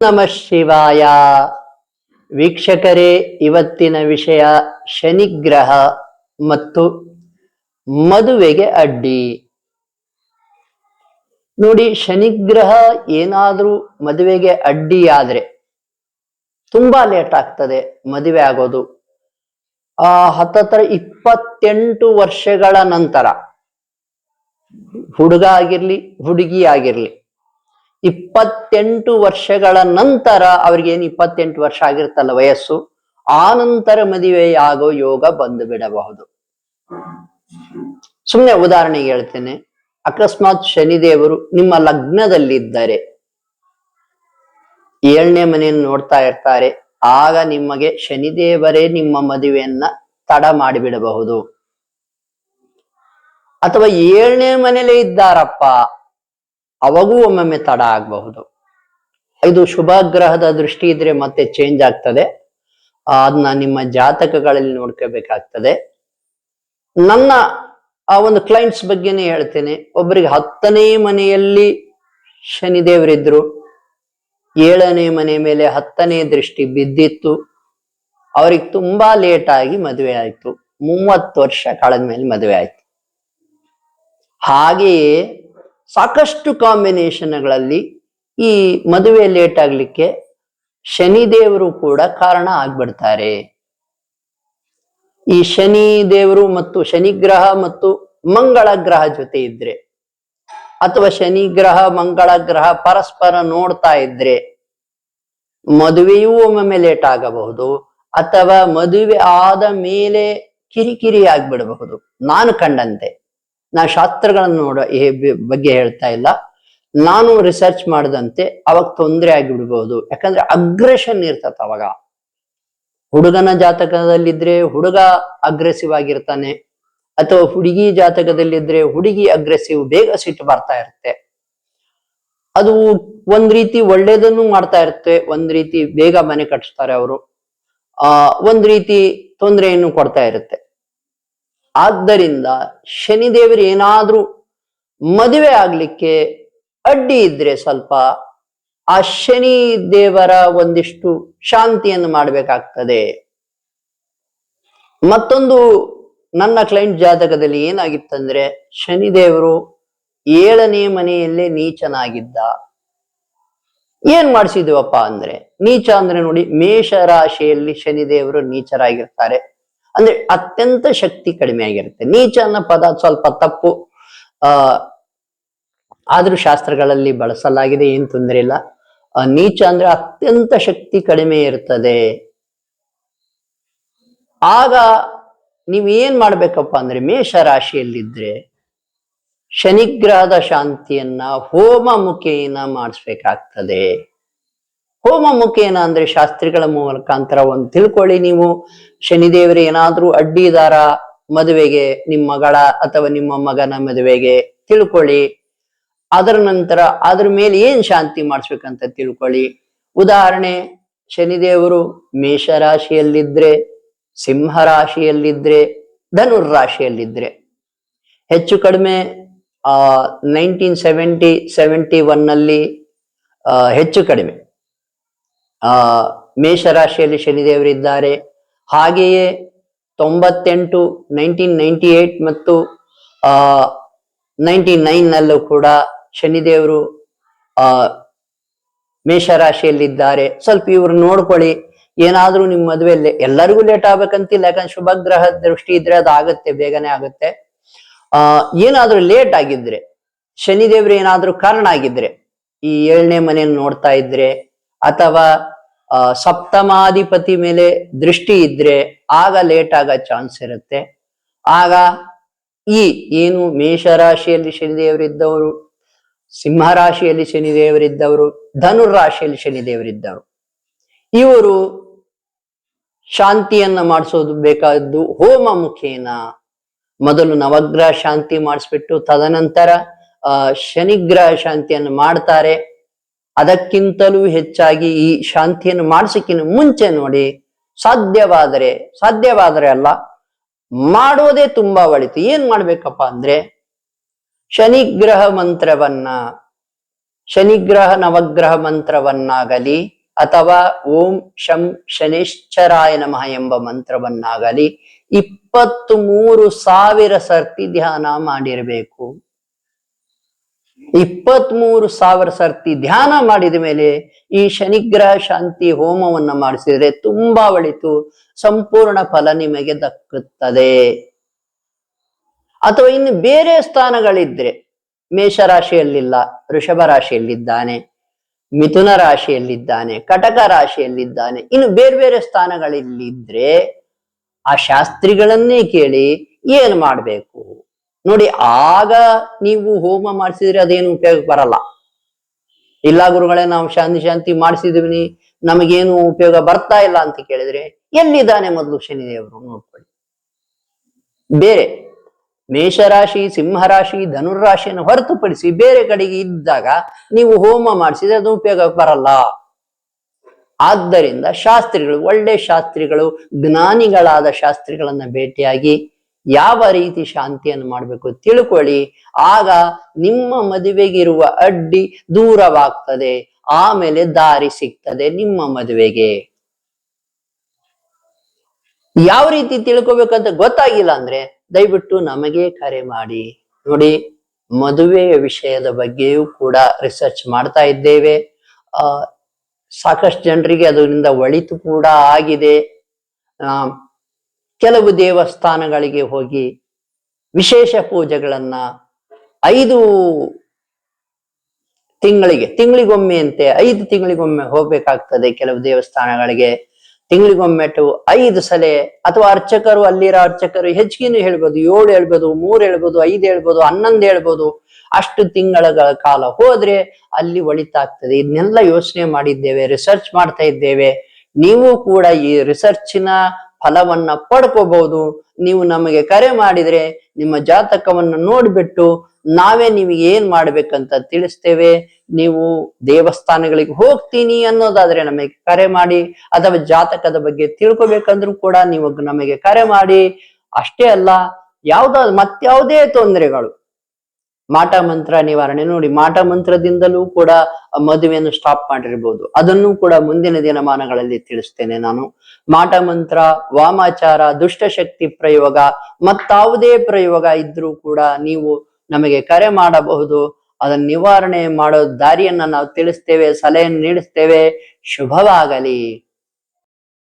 ನಮಃ ಶಿವಾಯ. ವೀಕ್ಷಕರೇ, ಇವತ್ತಿನ ವಿಷಯ ಶನಿಗ್ರಹ ಮತ್ತು ಮದುವೆಗೆ ಅಡ್ಡಿ. ನೋಡಿ, ಶನಿಗ್ರಹ ಏನಾದರೂ ಮದುವೆಗೆ ಅಡ್ಡಿ ಆದ್ರೆ ತುಂಬಾ ಲೇಟ್ ಆಗ್ತದೆ ಮದುವೆ ಆಗೋದು. ಆ ಹತ್ತತ್ರ ಇಪ್ಪತ್ತೆಂಟು ವರ್ಷಗಳ ನಂತರ ಹುಡುಗ ಆಗಿರ್ಲಿ, ಹುಡುಗಿ ಆಗಿರ್ಲಿ ಇಪ್ಪತ್ತೆಂಟು ವರ್ಷಗಳ ನಂತರ ಅವ್ರಿಗೆ ಏನು ಇಪ್ಪತ್ತೆಂಟು ವರ್ಷ ಆಗಿರ್ತಲ್ಲ ವಯಸ್ಸು, ಆ ನಂತರ ಮದುವೆಯಾಗೋ ಯೋಗ ಬಂದು ಬಿಡಬಹುದು ಸುಮ್ಮನೆ ಉದಾಹರಣೆಗೆ ಹೇಳ್ತೇನೆ, ಅಕಸ್ಮಾತ್ ಶನಿದೇವರು ನಿಮ್ಮ ಲಗ್ನದಲ್ಲಿದ್ದರೆ, ಏಳನೇ ಮನೆಯನ್ನು ನೋಡ್ತಾ ಇರ್ತಾರೆ, ಆಗ ನಿಮಗೆ ಶನಿದೇವರೇ ನಿಮ್ಮ ಮದುವೆಯನ್ನ ತಡ ಮಾಡಿಬಿಡಬಹುದು. ಅಥವಾ ಏಳನೇ ಮನೇಲೆ ಇದ್ದಾರಪ್ಪ ಅವಾಗೂ ಒಮ್ಮೊಮ್ಮೆ ತಡ ಆಗಬಹುದು. ಇದು ಶುಭ ಗ್ರಹದ ದೃಷ್ಟಿ ಇದ್ರೆ ಮತ್ತೆ ಚೇಂಜ್ ಆಗ್ತದೆ. ಅದನ್ನ ನಿಮ್ಮ ಜಾತಕಗಳಲ್ಲಿ ನೋಡ್ಕೋಬೇಕಾಗ್ತದೆ. ನನ್ನ, ಆ, ಒಂದು ಕ್ಲೈಂಟ್ಸ್ ಬಗ್ಗೆನೇ ಹೇಳ್ತೇನೆ. ಒಬ್ಬರಿಗೆ ಹತ್ತನೇ ಮನೆಯಲ್ಲಿ ಶನಿದೇವರಿದ್ರು, ಏಳನೇ ಮನೆ ಮೇಲೆ ಹತ್ತನೇ ದೃಷ್ಟಿ ಬಿದ್ದಿತ್ತು. ಅವ್ರಿಗೆ ತುಂಬಾ ಲೇಟ್ ಆಗಿ ಮದುವೆ ಆಯ್ತು. ಮೂವತ್ತು ವರ್ಷ ಕಳೆದ ಮೇಲೆ ಮದುವೆ ಆಯ್ತು. ಹಾಗೆಯೇ ಸಾಕಷ್ಟು ಕಾಂಬಿನೇಷನ್ಗಳಲ್ಲಿ ಈ ಮದುವೆ ಲೇಟ್ ಆಗ್ಲಿಕ್ಕೆ ಶನಿದೇವರು ಕೂಡ ಕಾರಣ ಆಗ್ಬಿಡ್ತಾರೆ. ಈ ಶನಿ ದೇವರು ಮತ್ತು ಶನಿ ಗ್ರಹ ಮತ್ತು ಮಂಗಳ ಗ್ರಹ ಜೊತೆ ಇದ್ರೆ ಅಥವಾ ಶನಿ ಗ್ರಹ ಮಂಗಳ ಗ್ರಹ ಪರಸ್ಪರ ನೋಡ್ತಾ ಇದ್ರೆ ಮದುವೆಯೂ ಒಮ್ಮೊಮ್ಮೆ ಲೇಟ್ ಆಗಬಹುದು ಅಥವಾ ಮದುವೆ ಆದ ಮೇಲೆ ಕಿರಿಕಿರಿ ಆಗ್ಬಿಡಬಹುದು. ನಾನು ಕಂಡಂತೆ. ನಾ ಶಾಸ್ತ್ರಗಳನ್ನು ನೋಡ ಬಗ್ಗೆ ಹೇಳ್ತಾ ಇಲ್ಲ. ನಾನು ರಿಸರ್ಚ್ ಮಾಡಿದಂತೆ ಅವಾಗ ತೊಂದರೆ ಆಗಿಬಿಡ್ಬಹುದು ಯಾಕಂದ್ರೆ ಅಗ್ರೆಷನ್ ಇರ್ತತ ಅವಾಗ. ಹುಡುಗನ ಜಾತಕದಲ್ಲಿದ್ರೆ ಹುಡುಗ ಅಗ್ರೆಸಿವ್ ಆಗಿರ್ತಾನೆ. ಅಥವಾ ಹುಡುಗಿ ಜಾತಕದಲ್ಲಿದ್ರೆ ಹುಡುಗಿ ಅಗ್ರೆಸಿವ್ ಬೇಗ ಸಿಟ್ಟು ಬರ್ತಾ ಇರುತ್ತೆ. ಅದು ಒಂದ್ ರೀತಿ ಒಳ್ಳೇದನ್ನು ಮಾಡ್ತಾ ಇರುತ್ತೆ. ಒಂದ್ ರೀತಿ ಬೇಗ ಮನೆ ಕಟ್ಟಿಸ್ತಾರೆ ಅವರು. ಆ, ಒಂದ್ ರೀತಿ ತೊಂದರೆಯನ್ನು ಕೊಡ್ತಾ ಇರುತ್ತೆ. ಆದ್ದರಿಂದ ಶನಿದೇವರು ಏನಾದ್ರೂ ಮದುವೆ ಆಗ್ಲಿಕ್ಕೆ ಅಡ್ಡಿ ಇದ್ರೆ ಸ್ವಲ್ಪ ಆ ಶನಿ ದೇವರ ಒಂದಿಷ್ಟು ಶಾಂತಿಯನ್ನು ಮಾಡಬೇಕಾಗ್ತದೆ. ಮತ್ತೊಂದು ನನ್ನ ಕ್ಲೈಂಟ್ ಜಾತಕದಲ್ಲಿ ಏನಾಗಿತ್ತಂದ್ರೆ ಶನಿದೇವರು ಏಳನೇ ಮನೆಯಲ್ಲೇ ನೀಚನಾಗಿದ್ದ. ಏನ್ ಮಾಡಿಸಿದ್ವಪ್ಪ ಅಂದ್ರೆ ನೀಚ ಅಂದ್ರೆ ನೋಡಿ ಮೇಷ ರಾಶಿಯಲ್ಲಿ ಶನಿದೇವರು ನೀಚರಾಗಿರ್ತಾರೆ. ಅಂದ್ರೆ ಅತ್ಯಂತ ಶಕ್ತಿ ಕಡಿಮೆ ಆಗಿರುತ್ತೆ. ನೀಚ ಅನ್ನೋ ಪದ ಸ್ವಲ್ಪ ತಪ್ಪು. ಆ, ಆದ್ರೂ ಶಾಸ್ತ್ರಗಳಲ್ಲಿ ಬಳಸಲಾಗಿದೆ, ಏನ್ ತೊಂದರೆ ಇಲ್ಲ. ನೀಚ ಅಂದ್ರೆ ಅತ್ಯಂತ ಶಕ್ತಿ ಕಡಿಮೆ ಇರ್ತದೆ. ಆಗ ನೀವ್ ಏನ್ ಮಾಡ್ಬೇಕಪ್ಪ ಅಂದ್ರೆ ಮೇಷ ರಾಶಿಯಲ್ಲಿದ್ರೆ ಶನಿಗ್ರಹದ ಶಾಂತಿಯನ್ನ ಹೋಮ ಮುಖೇನ ಮಾಡಿಸ್ಬೇಕಾಗ್ತದೆ. ಹೋಮ ಮುಖೇನ ಅಂದ್ರೆ ಶಾಸ್ತ್ರಿಗಳ ಮುಖಾಂತರ ಒಂದು ತಿಳ್ಕೊಳ್ಳಿ ನೀವು. ಶನಿದೇವರು ಏನಾದ್ರೂ ಅಡ್ಡಿದಾರ ಮದುವೆಗೆ ನಿಮ್ಮ ಮಗಳ ಅಥವಾ ನಿಮ್ಮ ಮಗನ ಮದುವೆಗೆ ತಿಳ್ಕೊಳ್ಳಿ. ಅದರ ನಂತರ ಅದ್ರ ಮೇಲೆ ಏನ್ ಶಾಂತಿ ಮಾಡಿಸ್ಬೇಕಂತ ತಿಳ್ಕೊಳ್ಳಿ. ಉದಾಹರಣೆ ಶನಿದೇವರು ಮೇಷ ರಾಶಿಯಲ್ಲಿದ್ರೆ ಸಿಂಹ ರಾಶಿಯಲ್ಲಿದ್ರೆ ಧನುರ್ ರಾಶಿಯಲ್ಲಿದ್ರೆ ಹೆಚ್ಚು ಕಡಿಮೆ ನೈನ್ಟೀನ್ ಸೆವೆಂಟಿ ಸೆವೆಂಟಿ ಒನ್ನಲ್ಲಿ ಆ, ಹೆಚ್ಚು ಕಡಿಮೆ. ಆ, ಮೇಷರಾಶಿಯಲ್ಲಿ ಶನಿದೇವರಿದ್ದಾರೆ. ಹಾಗೆಯೇ ತೊಂಬತ್ತೆಂಟು, ನೈನ್ಟೀನ್ ನೈಂಟಿ ಏಟ್ ಮತ್ತು, ಆ ನೈಂಟಿ ನೈನ್ ನಲ್ಲೂ ಕೂಡ ಶನಿದೇವರು, ಆ, ಮೇಷರಾಶಿಯಲ್ಲಿದ್ದಾರೆ. ಸ್ವಲ್ಪ ಇವ್ರು ನೋಡ್ಕೊಳ್ಳಿ. ಏನಾದ್ರೂ ನಿಮ್ ಮದುವೆಯಲ್ಲಿ ಎಲ್ಲರಿಗೂ ಲೇಟ್ ಆಗ್ಬೇಕಂತಿಲ್ಲ, ಯಾಕಂದ್ರೆ ಶುಭ ಗ್ರಹ ದೃಷ್ಟಿ ಇದ್ರೆ ಅದು ಆಗತ್ತೆ, ಬೇಗನೆ ಆಗುತ್ತೆ. ಆ, ಏನಾದ್ರೂ ಲೇಟ್ ಆಗಿದ್ರೆ, ಶನಿದೇವ್ರು ಏನಾದ್ರೂ ಕಾರಣ ಆಗಿದ್ರೆ, ಈ ಏಳನೇ ಮನೆಯನ್ನು ನೋಡ್ತಾ ಇದ್ರೆ ಅಥವಾ ಸಪ್ತಮಾಧಿಪತಿ ಮೇಲೆ ದೃಷ್ಟಿ ಇದ್ರೆ ಆಗ ಲೇಟ್ ಆಗೋ ಚಾನ್ಸ್ ಇರುತ್ತೆ. ಆಗ ಈ ಏನು ಮೇಷರಾಶಿಯಲ್ಲಿ ಶನಿದೇವರಿದ್ದವರು ಸಿಂಹ ರಾಶಿಯಲ್ಲಿ ಶನಿದೇವರಿದ್ದವರು ಧನು ರಾಶಿಯಲ್ಲಿ ಶನಿದೇವರಿದ್ದವರು, ಇವರು ಶಾಂತಿಯನ್ನ ಮಾಡಿಸೋದು ಬೇಕಾದ್ದು ಹೋಮ ಮುಖೇನ. ಮೊದಲು ನವಗ್ರಹ ಶಾಂತಿ ಮಾಡಿಸ್ಬಿಟ್ಟು ತದನಂತರ ಶನಿಗ್ರಹ ಶಾಂತಿಯನ್ನು ಮಾಡ್ತಾರೆ. ಅದಕ್ಕಿಂತಲೂ ಹೆಚ್ಚಾಗಿ ಈ ಶಾಂತಿಯನ್ನು ಮಾಡಿಸಕ್ಕಿಂತ ಮುಂಚೆ ನೋಡಿ ಸಾಧ್ಯವಾದರೆ ಸಾಧ್ಯವಾದರೆ ಅಲ್ಲ, ಮಾಡೋದೇ ತುಂಬಾ ಒಳಿತು. ಏನ್ ಮಾಡ್ಬೇಕಪ್ಪ ಅಂದ್ರೆ, ಶನಿಗ್ರಹ ಮಂತ್ರವನ್ನ, ಶನಿಗ್ರಹ ನವಗ್ರಹ ಮಂತ್ರವನ್ನಾಗಲಿ, ಅಥವಾ ಓಂ ಶಂ ಶನಿಶ್ಚರಾಯ ನಮಃ ಎಂಬ ಮಂತ್ರವನ್ನಾಗಲಿ ಇಪ್ಪತ್ತು ಮೂರು ಸಾವಿರ ಸರ್ತಿ ಧ್ಯಾನ ಮಾಡಿರಬೇಕು. ಇಪ್ಪತ್ತ್ ಮೂರು ಸಾವಿರ ಸರ್ತಿ ಧ್ಯಾನ ಮಾಡಿದ ಮೇಲೆ ಈ ಶನಿಗ್ರಹ ಶಾಂತಿ ಹೋಮವನ್ನ ಮಾಡಿಸಿದ್ರೆ ತುಂಬಾ ಒಳಿತು, ಸಂಪೂರ್ಣ ಫಲ ನಿಮಗೆ ದಕ್ಕುತ್ತದೆ. ಅಥವಾ ಇನ್ನು ಬೇರೆ ಸ್ಥಾನಗಳಿದ್ರೆ ಮೇಷರಾಶಿಯಲ್ಲಿಲ್ಲ ಋಷಭ ರಾಶಿಯಲ್ಲಿದ್ದಾನೆ, ಮಿಥುನ ರಾಶಿಯಲ್ಲಿದ್ದಾನೆ, ಕಟಕ ರಾಶಿಯಲ್ಲಿದ್ದಾನೆ, ಇನ್ನು ಬೇರೆ ಬೇರೆ ಸ್ಥಾನಗಳಲ್ಲಿದ್ರೆ ಆ ಶಾಸ್ತ್ರಿಗಳನ್ನೇ ಕೇಳಿ ಏನ್ ಮಾಡ್ಬೇಕು? ನೋಡಿ, ಆಗ ನೀವು ಹೋಮ ಮಾಡಿಸಿದ್ರೆ ಅದೇನು ಉಪಯೋಗ ಬರಲ್ಲ. ಇಲ್ಲ ಗುರುಗಳೇ, ನಾವು ಶಾಂತಿ ಶಾಂತಿ ಮಾಡಿಸಿದ್ವಿ, ನಮಗೇನು ಉಪಯೋಗ ಬರ್ತಾ ಇಲ್ಲ ಅಂತ ಕೇಳಿದ್ರೆ ಎಲ್ಲಿದ್ದಾನೆ ಮೊದಲು ಶನಿದೇವರು ನೋಡ್ಕೊಳ್ಳಿ. ಬೇರೆ ಮೇಷರಾಶಿ, ಸಿಂಹರಾಶಿ ಧನುರಾಶಿಯನ್ನು ಹೊರತುಪಡಿಸಿ ಬೇರೆ ಕಡೆಗೆ ಇದ್ದಾಗ ನೀವು ಹೋಮ ಮಾಡಿಸಿದ್ರೆ ಅದು ಉಪಯೋಗ ಬರಲ್ಲ. ಆದ್ದರಿಂದ ಶಾಸ್ತ್ರಿಗಳು, ಒಳ್ಳೆ ಶಾಸ್ತ್ರಿಗಳು, ಜ್ಞಾನಿಗಳಾದ ಶಾಸ್ತ್ರಿಗಳನ್ನ ಭೇಟಿಯಾಗಿ ಯಾವ ರೀತಿ ಶಾಂತಿಯನ್ನು ಮಾಡಬೇಕು ತಿಳ್ಕೊಳ್ಳಿ. ಆಗ ನಿಮ್ಮ ಮದುವೆಗಿರುವ ಅಡ್ಡಿ ದೂರವಾಗ್ತದೆ. ಆಮೇಲೆ ದಾರಿ ಸಿಗ್ತದೆ ನಿಮ್ಮ ಮದುವೆಗೆ. ಯಾವ ರೀತಿ ತಿಳ್ಕೊಬೇಕಂತ ಗೊತ್ತಾಗಿಲ್ಲ ಅಂದ್ರೆ ದಯವಿಟ್ಟು ನಮಗೆ ಕರೆ ಮಾಡಿ. ನೋಡಿ, ಮದುವೆಯ ವಿಷಯದ ಬಗ್ಗೆಯೂ ಕೂಡ ರಿಸರ್ಚ್ ಮಾಡ್ತಾ ಇದ್ದೇವೆ. ಆ, ಸಾಕಷ್ಟು ಜನರಿಗೆ ಅದರಿಂದ ಒಳಿತು ಕೂಡ ಆಗಿದೆ. ಆ ಕೆಲವು ದೇವಸ್ಥಾನಗಳಿಗೆ ಹೋಗಿ ವಿಶೇಷ ಪೂಜೆಗಳನ್ನ ಐದು ತಿಂಗಳಿಗೆ, ತಿಂಗಳಿಗೊಮ್ಮೆ ಅಂತೆ ಐದು ತಿಂಗಳಿಗೊಮ್ಮೆ ಹೋಗ್ಬೇಕಾಗ್ತದೆ ಕೆಲವು ದೇವಸ್ಥಾನಗಳಿಗೆ. ತಿಂಗಳಿಗೊಮ್ಮೆ ಟು ಐದು ಸಲ ಅಥವಾ ಅರ್ಚಕರು, ಅಲ್ಲಿರೋ ಅರ್ಚಕರು ಹೆಚ್ಚಿಗೆನೂ ಹೇಳ್ಬೋದು, ಏಳು ಹೇಳ್ಬೋದು, ಮೂರು ಹೇಳ್ಬೋದು, ಐದು ಹೇಳ್ಬೋದು, ಹನ್ನೊಂದು ಹೇಳ್ಬೋದು. ಅಷ್ಟು ತಿಂಗಳ ಕಾಲ ಹೋದ್ರೆ ಅಲ್ಲಿ ಒಳಿತಾಗ್ತದೆ. ಇದನ್ನೆಲ್ಲ ಯೋಚನೆ ಮಾಡಿದ್ದೇವೆ ರಿಸರ್ಚ್ ಮಾಡ್ತಾ ಇದ್ದೇವೆ. ನೀವು ಕೂಡ ಈ ರಿಸರ್ಚಿನ ಫಲವನ್ನ ಪಡ್ಕೋಬಹುದು. ನೀವು ನಮಗೆ ಕರೆ ಮಾಡಿದ್ರೆ ನಿಮ್ಮ ಜಾತಕವನ್ನು ನೋಡ್ಬಿಟ್ಟು ನಾವೇ ನಿಮಗೆ ಏನ್ ಮಾಡ್ಬೇಕಂತ ತಿಳಿಸ್ತೇವೆ. ನೀವು ದೇವಸ್ಥಾನಗಳಿಗೆ ಹೋಗ್ತೀನಿ ಅನ್ನೋದಾದ್ರೆ ನಮಗೆ ಕರೆ ಮಾಡಿ, ಅಥವಾ ಜಾತಕದ ಬಗ್ಗೆ ತಿಳ್ಕೊಬೇಕಂದ್ರೂ ಕೂಡ ನೀವು ನಮಗೆ ಕರೆ ಮಾಡಿ. ಅಷ್ಟೇ ಅಲ್ಲ ಯಾವ್ದಾದ್ರು ಮತ್ಯಾವುದೇ ತೊಂದರೆಗಳು. ಮಾಟ ಮಂತ್ರ ನಿವಾರಣೆ ನೋಡಿ, ಮಾಟ ಮಂತ್ರದಿಂದಲೂ ಕೂಡ ಮದುವೆಯನ್ನು ಸ್ಟಾಪ್ ಮಾಡಿರ್ಬೋದು. ಅದನ್ನು ಕೂಡ ಮುಂದಿನ ದಿನಮಾನಗಳಲ್ಲಿ ತಿಳಿಸ್ತೇನೆ ನಾನು. ಮಾಟ ಮಂತ್ರ, ವಾಮಾಚಾರ, ದುಷ್ಟಶಕ್ತಿ ಪ್ರಯೋಗ, ಮತ್ತಾವುದೇ ಪ್ರಯೋಗ ಇದ್ರೂ ಕೂಡ ನೀವು ನಮಗೆ ಕರೆ ಮಾಡಬಹುದು. ಅದನ್ನ ನಿವಾರಣೆ ಮಾಡೋ ದಾರಿಯನ್ನ ನಾವು ತಿಳಿಸ್ತೇವೆ, ಸಲಹೆಯನ್ನು ನೀಡಿಸ್ತೇವೆ. ಶುಭವಾಗಲಿ.